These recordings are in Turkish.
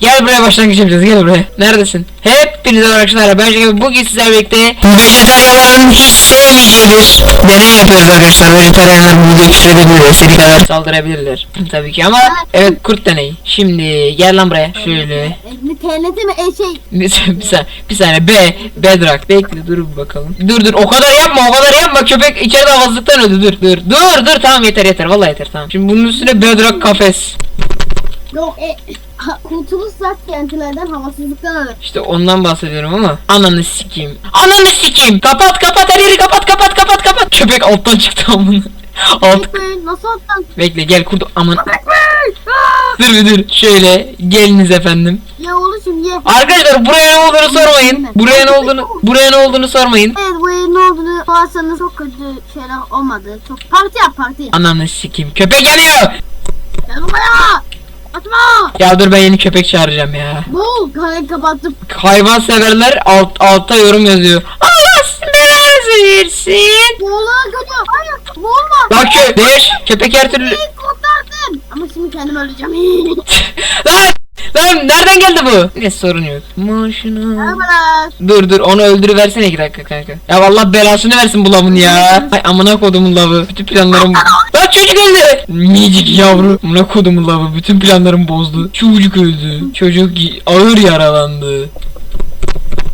Gel buraya başlangıç yapacağız gel buraya. Neredesin? Hepinize arkadaşlar. Ben Şaka bugün sizlerle birlikte vejetaryenlerin hiç sevmeyeceği bir deney yapıyoruz arkadaşlar. Vejetaryenler küfredebilir ve seri kadar saldırabilirler. Tabii ki ama evet kurt deneyi. Şimdi gel lan buraya. Şöyle. E, TNT mi? E şey. Bir, bir, saniye, bir saniye B Bedrock bekle dur bir bakalım dur dur o kadar yapma o kadar yapma köpek içeride havasızlıktan öldü dur dur dur dur tamam yeter yeter vallahi yeter tamam şimdi bunun üstüne Bedrock kafes Yok e. Ha, kurtuluş zat TNT'lerden havasızlıktan alır. işte ondan bahsediyorum ama ananı sikeyim. Ananı sikeyim. Kapat kapat her yeri kapat kapat kapat kapat. Köpek alttan çıktı amına. Alt Ekmeği nasıl attan? bekle gel kurdu aman. Dur bir dur. Şöyle geliniz efendim. Ye oğlum ye. arkadaşlar buraya ne olduğunu sormayın. buraya ne olduğunu buraya ne olduğunu sormayın. Evet bu evin ne olduğunu sorarsanız çok kötü şeyler olmadı. Çok parti yap parti. ananı sikeyim. Köpek yanıyor Gel buraya. Atma. Ya dur ben yeni köpek çağıracağım ya. Bu kanalı kapattım. Hayvan severler alt, altta yorum yazıyor. Allah versin. Boğulağa geliyor. Hayır boğulma. Bak kö değiş köpek her türlü. Beni kurtardın. Ama şimdi kendim öleceğim. lan lan nereden geldi bu? Ne sorun yok. Merhabalar. Dur dur onu öldürüversene iki dakika kanka. Ya vallahi belasını versin bu lavın ya. Ay amına kodumun lavı. Bütün planlarım Lan çocuk öldü. Minicik yavru. Amına kodumun lavı. Bütün planlarımı bozdu. Çocuk öldü. Çocuk ağır yaralandı.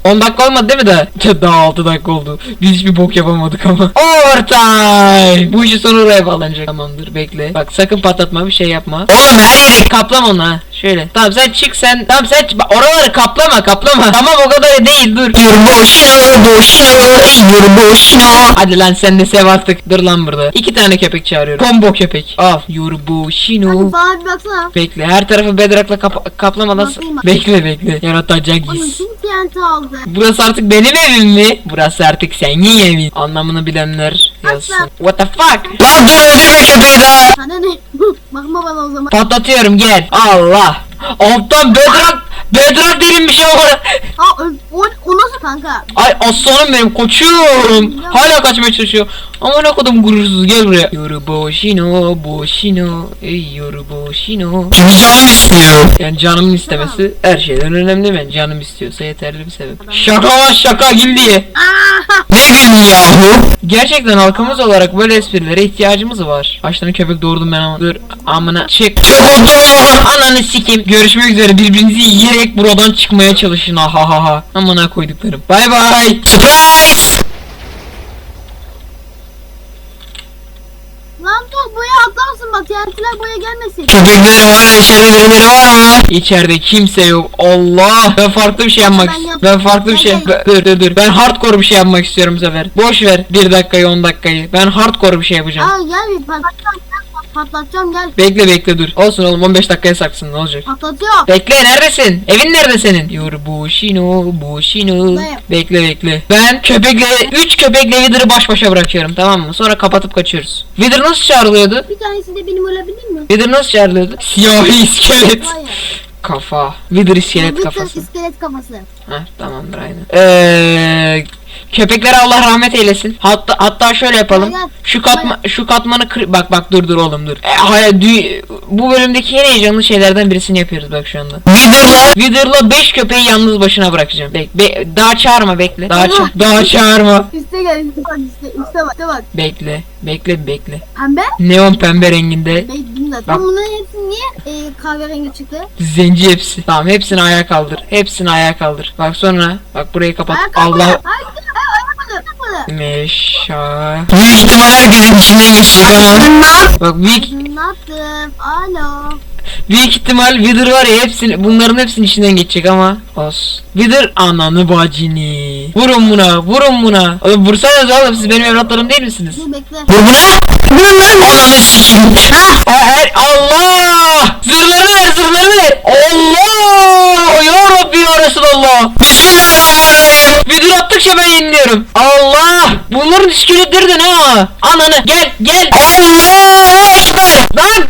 10 dakika olmadı değil mi? Ya Daha 6 dakika oldu. Biz hiçbir bok yapamadık ama. Overtime! Bu işin sonu oraya bağlanacak. Tamamdır bekle. Bak sakın patlatma bir şey yapma. Oğlum her yeri kaplama onu ha. Şöyle. Tamam sen çık sen. Tamam sen çık. Oraları kaplama kaplama. Tamam o kadar değil dur. boşuna boşuna boşuna. Hadi lan sen de sev artık. Dur lan burada. İki tane köpek çağırıyorum. Combo köpek. Al. Yurboşino. Hadi bana bir baksana. Bekle her tarafı bedrock'la kap kaplamadan Bakayım. bekle bekle yaratacak Onun his. için TNT aldı. Burası artık benim evim mi? Burası artık senin evin. Anlamını bilenler yazsın. What the fuck? Lan dur öldürme köpeği daha. Sana ne? Bakma bana o zaman. Patlatıyorum gel. Allah. Alttan bedrock bedrock derin bir şey var. Ö- o, o nasıl kanka? Ay aslanım benim koçum. Hala kaçmaya çalışıyor. Ama ne kadar gurursuz gel buraya. Yoru boşino boşino. Ey yoru boşino. Çünkü canım istiyor. Yani canımın istemesi her şeyden önemli ben. Canım istiyorsa yeterli bir sebep. Şaka var şaka gül diye. Ne gülün yahu? Gerçekten halkımız olarak böyle esprilere ihtiyacımız var. Baştan köpek doğurdum ben ama. Dur amına çık. Ananı sikeyim. Görüşmek üzere. Birbirinizi yiyerek buradan çıkmaya çalışın. Ha ha ha ha. Amına koyduklarım. Bay bay. Surprise. Lan dur buraya bak TNT'ler buraya gelmesin. Köpeklerim hala içeride birileri var mı? İçeride kimse yok. Allah. Ben farklı bir şey yapmak Ben yap- Ben farklı bir şey. Ben- Ben- Dur dur dur. Ben hardcore bir şey yapmak istiyorum bu sefer. Boş ver. Bir dakikayı 10 dakikayı. Ben hardcore bir şey yapacağım. Aa gel bir gel patlatacağım gel. Bekle bekle dur. Olsun oğlum 15 dakikaya saksın ne olacak? Patlatıyorum. Bekle neredesin? Evin nerede senin? Yoru Bushino, Bushino. Buradayım. Bekle bekle. Ben köpekle, 3 köpekle Wither'ı baş başa bırakıyorum tamam mı? Sonra kapatıp kaçıyoruz. Wither nasıl çağrılıyordu? Bir tanesi de benim olabilir mi? Wither nasıl çağrılıyordu? Siyahi iskelet. Hayır. Kafa. Wither iskelet Bir kafası. iskelet kafası. Heh, tamamdır aynen. Eee köpeklere Allah rahmet eylesin. Hatta hatta şöyle yapalım. Şu katma şu katmanı kır bak bak dur dur oğlum dur. E, hayır dü- bu bölümdeki en heyecanlı şeylerden birisini yapıyoruz bak şu anda. Wither'la Wither'la 5 köpeği yalnız başına bırakacağım. Bek be- daha çağırma bekle. Daha ça- daha çağırma. Üste gel üste bak üste üste bak üste bak. Bekle. Bekle bekle. Pembe? Neon pembe renginde. Bak. Ama bunların hepsi niye e, kahverengi çıktı? zenci hepsi. Tamam hepsini ayağa kaldır. Hepsini ayağa kaldır. Bak sonra bak burayı kapat. Ayakkabı. Allah Ayakkabı. Ayakkabı. Meşa. Büyük ihtimal herkesin içinden geçecek ama. Bak büyük Anlattım. Alo. büyük ihtimal Wither var ya hepsini bunların hepsinin içinden geçecek ama. Os. Wither ananı bacini. Vurun buna, vurun buna. Oğlum vursanız oğlum siz benim evlatlarım değil misiniz? Dur bekle. Vur buna. Vurun lan. Ananı sikeyim. Ha, her Allah. Zırhlarını ver, zırhlarını ver. Allah. Ya Rabbi ya Resulallah. Attıkça ben yeniliyorum. Allah. Bunların iskeletleri de ne ha? Ananı gel gel. Lan.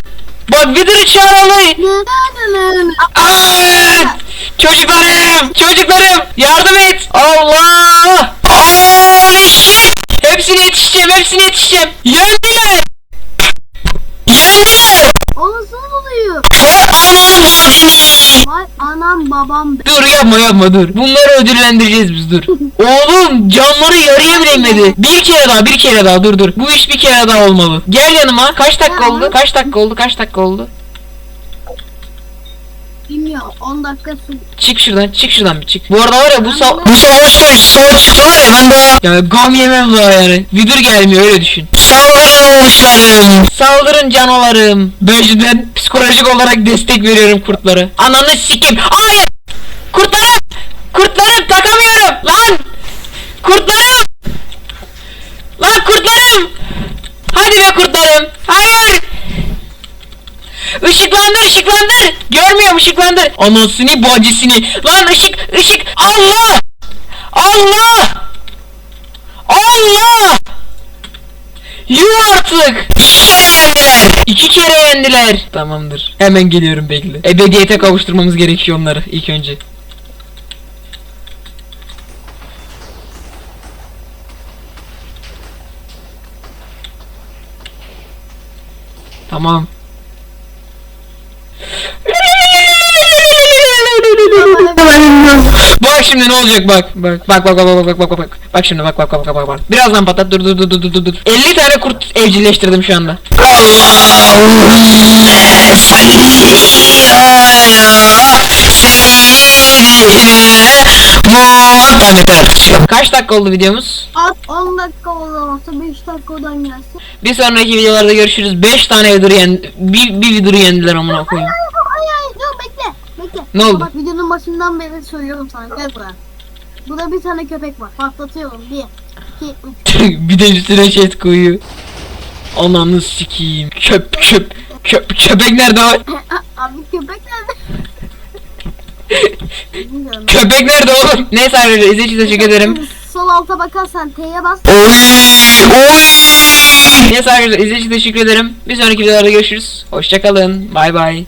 Bak Wither'ı çağıralım. Aa! Çocuklarım! Çocuklarım! Yardım et! Allah! Hepsini yetişeceğim, hepsini yetişeceğim. Yendiler! Yendiler! O nasıl oluyor? Vay anam babam Dur yapma yapma dur. Bunları ödüllendireceğiz biz dur. Oğlum canları yarıya bile inmedi. Bir kere daha bir kere daha dur dur. Bu iş bir kere daha olmalı. Gel yanıma. Kaç dakika oldu? Kaç dakika oldu? Kaç dakika oldu? Bilmiyorum 10 dakika. Çık şuradan çık şuradan bir çık. Bu arada var ya bu sa bu savaşta sağ çıktı var ya ben daha ya gam yemem daha yani. Vidur gelmiyor öyle düşün. Saldırın. Saldırın canavarım. Böyleden psikolojik olarak destek veriyorum kurtlara. Ananı sikim. Hayır. Kurtlarım. Kurtlarım takamıyorum. Lan. Kurtlarım. Lan kurtlarım. Hadi be kurtlarım. Hayır. Işıklandır ışıklandır. Görmüyorum ışıklandır. Anasını bacısını. Lan ışık ışık. Allah. Allah. Allah. Yuh artık. İki kere yendiler. İki kere yendiler. Tamamdır. Hemen geliyorum bekle. Ebediyete kavuşturmamız gerekiyor onları ilk önce. Tamam. Bak şimdi ne olacak bak. Bak bak bak bak bak bak bak bak. Bak bak şimdi bak bak bak bak bak. bak Birazdan patlat. Dur dur dur dur dur dur. 50 tane kurt evcilleştirdim şu anda. Kaç dakika oldu videomuz? 10 dakika oldu 5 dakikadan gelsin. Bir sonraki videolarda görüşürüz. 5 tane Vidur yendi. Bir, bir Vidur yendiler amına koyayım. Ne oldu? Bak videonun başından beri söylüyorum sana gel buraya. Burada bir tane köpek var. Patlatıyorum. 1 2 3 bir de üstüne şey koyuyor. Ananı sikeyim. Köp köp köp köpek nerede o? Abi köpek nerede? Köpek nerede oğlum? Neyse arkadaşlar izlediğiniz için teşekkür ederim. Sol alta bakarsan T'ye bas. Oy! Oy! Neyse arkadaşlar izlediğiniz için teşekkür ederim. Bir sonraki videolarda görüşürüz. Hoşçakalın. Bay bay.